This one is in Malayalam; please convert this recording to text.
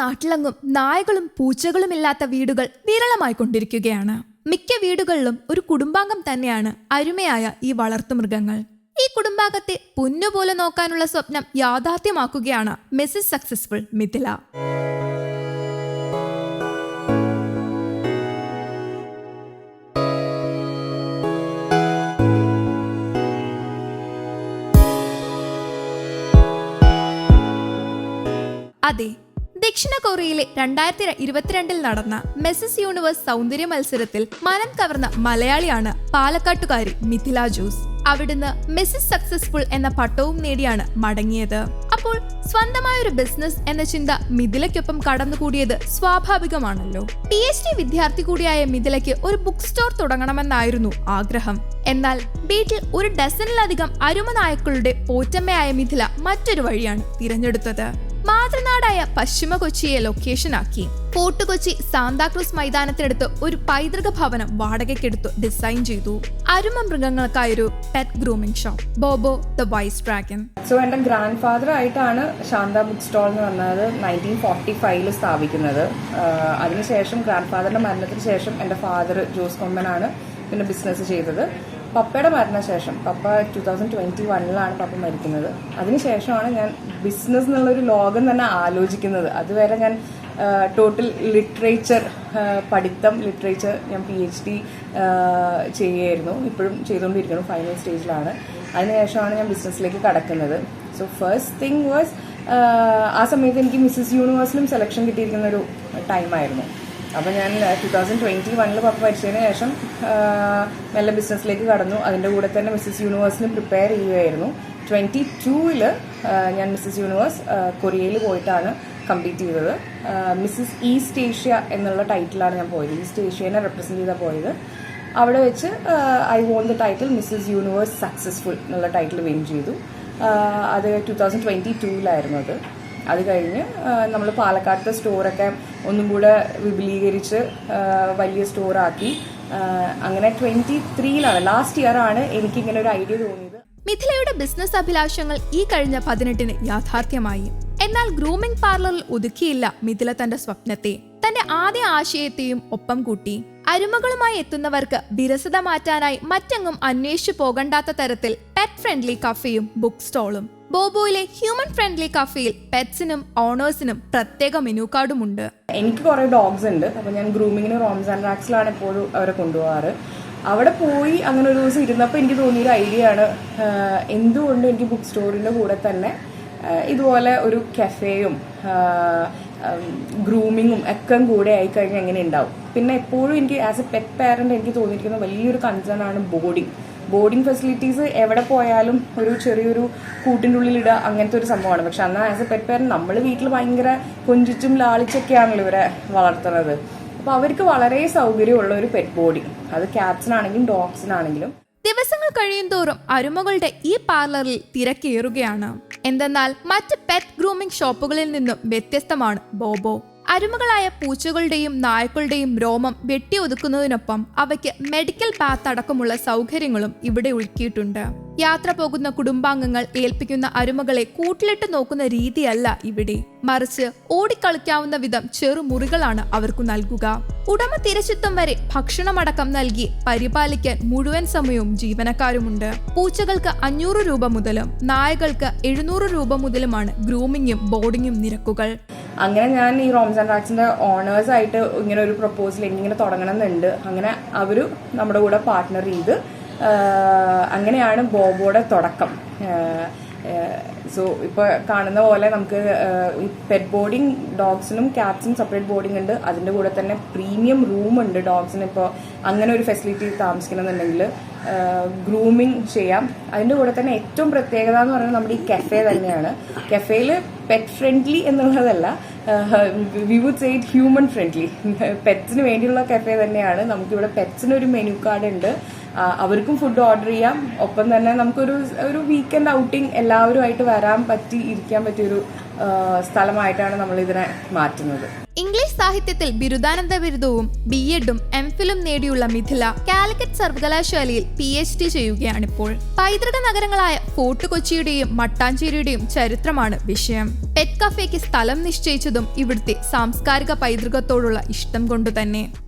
നാട്ടിലെങ്ങും നായകളും പൂച്ചകളും ഇല്ലാത്ത വീടുകൾ വിരളമായി കൊണ്ടിരിക്കുകയാണ്. മിക്ക വീടുകളിലും ഒരു കുടുംബാംഗം തന്നെയാണ് അരുമയായ ഈ വളർത്തുമൃഗങ്ങൾ ഈ കുടുംബാംഗത്തെ പൊന്നുപോലെ നോക്കാനുള്ള സ്വപ്നം യാഥാർത്ഥ്യമാക്കുകയാണ് മിസ്സിസ് സക്സസ്ഫുൾ മിഥില. അതെ ദക്ഷിണ കൊറിയയിലെ രണ്ടായിരത്തി ഇരുപത്തിരണ്ടിൽ നടന്ന മെസ്സസ് യൂണിവേഴ്സ് സൗന്ദര്യ മത്സരത്തിൽ മനം കവർന്ന മലയാളിയാണ് പാലക്കാട്ടുകാരി മിഥില ജോസ്. അവിടുന്ന് മെസ്സസ് സക്സസ്ഫുൾ എന്ന പട്ടവും നേടിയാണ് മടങ്ങിയത്. അപ്പോൾ സ്വന്തമായ ഒരു ബിസിനസ് എന്ന ചിന്ത മിഥിലയ്ക്കൊപ്പം കടന്നുകൂടിയത് സ്വാഭാവികമാണല്ലോ. പി എച്ച് ഡി വിദ്യാർത്ഥി കൂടിയായ മിഥിലയ്ക്ക് ഒരു ബുക്ക് സ്റ്റോർ തുടങ്ങണമെന്നായിരുന്നു ആഗ്രഹം. എന്നാൽ വീട്ടിൽ ഒരു ഡസനിലധികം അരുമനായക്കളുടെ പോറ്റമ്മയായ മിഥില മറ്റൊരു വഴിയാണ് തിരഞ്ഞെടുത്തത്. മാതൃനാടായ പശ്ചിമ കൊച്ചിയെ ലൊക്കേഷനാക്കി ഫോർട്ട് കൊച്ചി സാന്താക്രൂസ് മൈതാനത്തിനടുത്ത് ഒരു പൈതൃക ഭവനം വാടകയ്ക്കെടുത്തു ഡിസൈൻ ചെയ്തു. അരുമ മൃഗങ്ങൾക്കായൊരു pet grooming shop Bobo the wise dragon so എന്റെ ഗ്രാൻഡ് ഫാദർ ആയിട്ടാണ് ശാന്ത ബുക്ക് സ്റ്റോൾ എന്ന് പറഞ്ഞത് നയന്റീൻ ഫോർട്ടി ഫൈവിൽ സ്ഥാപിക്കുന്നത്. അതിനുശേഷം ഗ്രാൻഡ് ഫാദറിന്റെ മരണത്തിന് ശേഷം എന്റെ ഫാദർ ജോസ് കൊമ്പനാണ് പിന്നെ ബിസിനസ് ചെയ്തത്. പപ്പയുടെ മരണശേഷം പപ്പ ടു തൗസൻഡ് ട്വന്റി വണ്ണിലാണ് പപ്പ മരിക്കുന്നത്. അതിനുശേഷമാണ് ഞാൻ ബിസിനസ് എന്നുള്ളൊരു ലോകം തന്നെ ആലോചിക്കുന്നത്. അതുവരെ ഞാൻ ടോട്ടൽ ലിറ്ററേച്ചർ പഠിത്തം ലിറ്ററേച്ചർ ഞാൻ പി എച്ച് ഡി ചെയ്യുമായിരുന്നു ഇപ്പോഴും ചെയ്തുകൊണ്ടിരിക്കുന്നു ഫൈനൽ സ്റ്റേജിലാണ് അതിനുശേഷമാണ് ഞാൻ ബിസിനസ്സിലേക്ക് കടക്കുന്നത്. സോ ഫസ്റ്റ് തിങ് വാസ് ആ സമയത്ത് എനിക്ക് മിസ്സസ് യൂണിവേഴ്സിലും സെലക്ഷൻ കിട്ടിയിരിക്കുന്ന ഒരു ടൈമായിരുന്നു അപ്പോൾ ഞാൻ ടു തൗസൻഡ് ട്വന്റി വണ്ണിൽ പപ്പ പഠിച്ചതിന് ശേഷം നല്ല ബിസിനസ്സിലേക്ക് കടന്നു. അതിന്റെ കൂടെ തന്നെ മിസ്സസ് യൂണിവേഴ്സിന് പ്രിപ്പയർ ചെയ്യുകയായിരുന്നു. ട്വന്റി ടൂവിൽ ഞാൻ മിസ്സസ് യൂണിവേഴ്സ് കൊറിയയിൽ പോയിട്ടാണ് കംപ്ലീറ്റ് ചെയ്തത്. മിസ്സസ് ഈസ്റ്റ് ഏഷ്യ എന്നുള്ള ടൈറ്റിലാണ് ഞാൻ പോയത്. ഈസ്റ്റ് ഏഷ്യനെ റെപ്രസെന്റ് ചെയ്താൽ പോയത്. അവിടെ വെച്ച് I won the title Mrs universe successful എന്നുള്ള ടൈറ്റിൽ വിൻ ചെയ്തു. അത് ടു തൗസൻഡ് ട്വന്റി ടൂവിലായിരുന്നു അത്. അത് കഴിഞ്ഞ് നമ്മൾ പാലക്കാട്ടെ സ്റ്റോറൊക്കെ ഒന്നും കൂടെ വിപുലീകരിച്ച് വലിയ സ്റ്റോറാക്കി. അങ്ങനെ ട്വന്റി ത്രീയിലാണ് ലാസ്റ്റ് ഇയർ ആണ് എനിക്കിങ്ങനെ ഒരു ഐഡിയ തോന്നിയത്. മിഥിലയുടെ ബിസിനസ് അഭിലാഷങ്ങൾ ഈ കഴിഞ്ഞ പതിനെട്ടിന് യാഥാർത്ഥ്യമായി. എന്നാൽ ഗ്രൂമിംഗ് പാർലറിൽ ഒതുക്കിയില്ല മിഥില തന്റെ സ്വപ്നത്തെ. തന്റെ ആദ്യ ആശയത്തെയും ഒപ്പം കൂട്ടി. അരുമകളുമായി എത്തുന്നവർക്ക് വിരസത മാറ്റാനായി മറ്റെങ്ങും അന്വേഷിച്ചു പോകണ്ടാത്ത തരത്തിൽ പെറ്റ് ഫ്രണ്ട്ലി കഫേയും ബുക്ക് സ്റ്റോളും ബോബോയിലെ ഹ്യൂമൻ ഫ്രണ്ട്ലി കഫേയിൽ പെറ്റ്സിനും ഓണേഴ്സിനും പ്രത്യേക മെനു കാർഡും ഉണ്ട് എനിക്ക് കുറേ ഡോഗ്സ് ഉണ്ട്. അപ്പോൾ ഞാൻ ഗ്രൂമിങ്ങിന് റോംസ് ആൻഡ് റാക്സിലാണ് എപ്പോഴും അവരെ കൊണ്ടുപോകാറ്. അവിടെ പോയി അങ്ങനെ ഒരു ദിവസം ഇരുന്നപ്പോൾ എനിക്ക് തോന്നിയൊരു ഐഡിയ ആണ് എന്തുകൊണ്ട് എനിക്ക് ബുക്ക് സ്റ്റോറിന്റെ കൂടെ തന്നെ ഇതുപോലെ ഒരു കഫേയും ഗ്രൂമിങ്ങും ഒക്കെ കൂടെ ആയിക്കഴിഞ്ഞാൽ എങ്ങനെ ഉണ്ടാവും? പിന്നെ എപ്പോഴും എനിക്ക് ആസ് എ പെറ്റ് പാരന്റ് എനിക്ക് തോന്നിയിരിക്കുന്ന വലിയൊരു കൺസേൺ ആണ് ബോർഡിങ് ബോർഡിംഗ് ഫെസിലിറ്റീസ് എവിടെ പോയാലും ഒരു ചെറിയൊരു കൂട്ടിന്റെ ഉള്ളിലിടുക അങ്ങനത്തെ ഒരു സംഭവമാണ്. പക്ഷെ അന്ന് ആസ് എ പെറ്റ് പാരന്റ് നമ്മൾ വീട്ടിൽ ഭയങ്കര കൊഞ്ചിച്ചും ലാളിച്ചൊക്കെയാണല്ലോ ഇവരെ വളർത്തുന്നത്. അപ്പോൾ അവർക്ക് വളരെ സൗകര്യമുള്ള ഒരു പെറ്റ് ബോഡി അത് ക്യാറ്റ്സിനാണെങ്കിലും ഡോഗ്സിനാണെങ്കിലും ദിവസങ്ങൾ കഴിയുന്തോറും അരുമകളുടെ ഈ പാർലറിൽ തിരക്കേറുകയാണ്. എന്തെന്നാൽ മറ്റ് പെറ്റ് ഗ്രൂമിംഗ് ഷോപ്പുകളിൽ നിന്നും വ്യത്യസ്തമാണ് ബോബോ. അരുമകളായ പൂച്ചകളുടെയും നായ്ക്കളുടെയും രോമം വെട്ടി വെട്ടിയൊതുക്കുന്നതിനൊപ്പം അവയ്ക്ക് മെഡിക്കൽ ബാത്ത് അടക്കമുള്ള സൗകര്യങ്ങളും ഇവിടെ ഒരുക്കിയിട്ടുണ്ട്. യാത്ര പോകുന്ന കുടുംബാംഗങ്ങൾ ഏൽപ്പിക്കുന്ന അരുമകളെ കൂട്ടിലിട്ട് നോക്കുന്ന രീതിയല്ല ഇവിടെ. മറിച്ച് ഓടിക്കളിക്കാവുന്ന വിധം ചെറുമുറികളാണ് അവർക്ക് നൽകുക. ഉടമ തിരച്ചെത്തും വരെ ഭക്ഷണമടക്കം നൽകി പരിപാലിക്കാൻ മുഴുവൻ സമയവും ജീവനക്കാരുമുണ്ട്. പൂച്ചകൾക്ക് അഞ്ഞൂറ് രൂപ മുതലും നായകൾക്ക് എഴുന്നൂറ് രൂപ മുതലുമാണ് ഗ്രൂമിങ്ങും ബോർഡിങ്ങും നിരക്കുകൾ. അങ്ങനെ ഞാൻ ഈ റോംസ് ആൻഡ് റാക്സിന്റെ ഓണേഴ്സ് ആയിട്ട് ഇങ്ങനെ ഒരു പ്രപ്പോസൽ എനിക്കിങ്ങനെ തുടങ്ങണമെന്നുണ്ട്. അങ്ങനെ അവർ നമ്മുടെ കൂടെ പാർട്ട്ണർ ചെയ്ത് അങ്ങനെയാണ് ബോബോയുടെ തുടക്കം. സോ ഇപ്പൊ കാണുന്ന പോലെ നമുക്ക് പെറ്റ് ബോർഡിംഗ് ഡോഗ്സിനും ക്യാറ്റ്സിനും സെപ്പറേറ്റ് ബോർഡിംഗ് ഉണ്ട്. അതിന്റെ കൂടെ തന്നെ പ്രീമിയം റൂം ഉണ്ട് ഡോഗ്സിന് ഇപ്പോൾ അങ്ങനെ ഒരു ഫെസിലിറ്റി താമസിക്കണമെന്നുണ്ടെങ്കിൽ ഗ്രൂമിങ് ചെയ്യാം. അതിന്റെ കൂടെ തന്നെ ഏറ്റവും പ്രത്യേകത എന്ന് പറയുന്നത് നമ്മുടെ ഈ കഫേ തന്നെയാണ്. കഫേയിൽ പെറ്റ് ഫ്രണ്ട്ലി എന്നുള്ളതല്ല we would say it human friendly പെറ്റ്സിന് വേണ്ടിയുള്ള കഫേ തന്നെയാണ്. നമുക്കിവിടെ പെറ്റ്സിന് ഒരു മെനു കാർഡ് ഉണ്ട്. അവർക്കും ഫുഡ് ഓർഡർ ചെയ്യാം. ഒപ്പം തന്നെ നമുക്കൊരു ഒരു വീക്കെൻഡ് ഔട്ടിംഗ് എല്ലാവരുമായിട്ട് വരാൻ പറ്റി ഇരിക്കാൻ പറ്റിയൊരു സ്ഥലമായിട്ടാണ് നമ്മൾ ഇതിനെ മാറ്റുന്നത്. ഇംഗ്ലീഷ് സാഹിത്യത്തിൽ ബിരുദാനന്ദ ബിരുദവും ബി എഡും എം ഫിലും നേടിയുള്ള മിഥില കാലിക്കറ്റ് സർവകലാശാലയിൽ പി എച്ച് ഡി ചെയ്യുകയാണിപ്പോൾ. പൈതൃക നഗരങ്ങളായ ഫോർട്ട് കൊച്ചിയുടെയും മട്ടാഞ്ചേരിയുടെയും ചരിത്രമാണ് വിഷയം. പെറ്റ് കഫേക്ക് സ്ഥലം നിശ്ചയിച്ചതും ഇവിടുത്തെ സാംസ്കാരിക പൈതൃകത്തോടുള്ള ഇഷ്ടം കൊണ്ടുതന്നെ.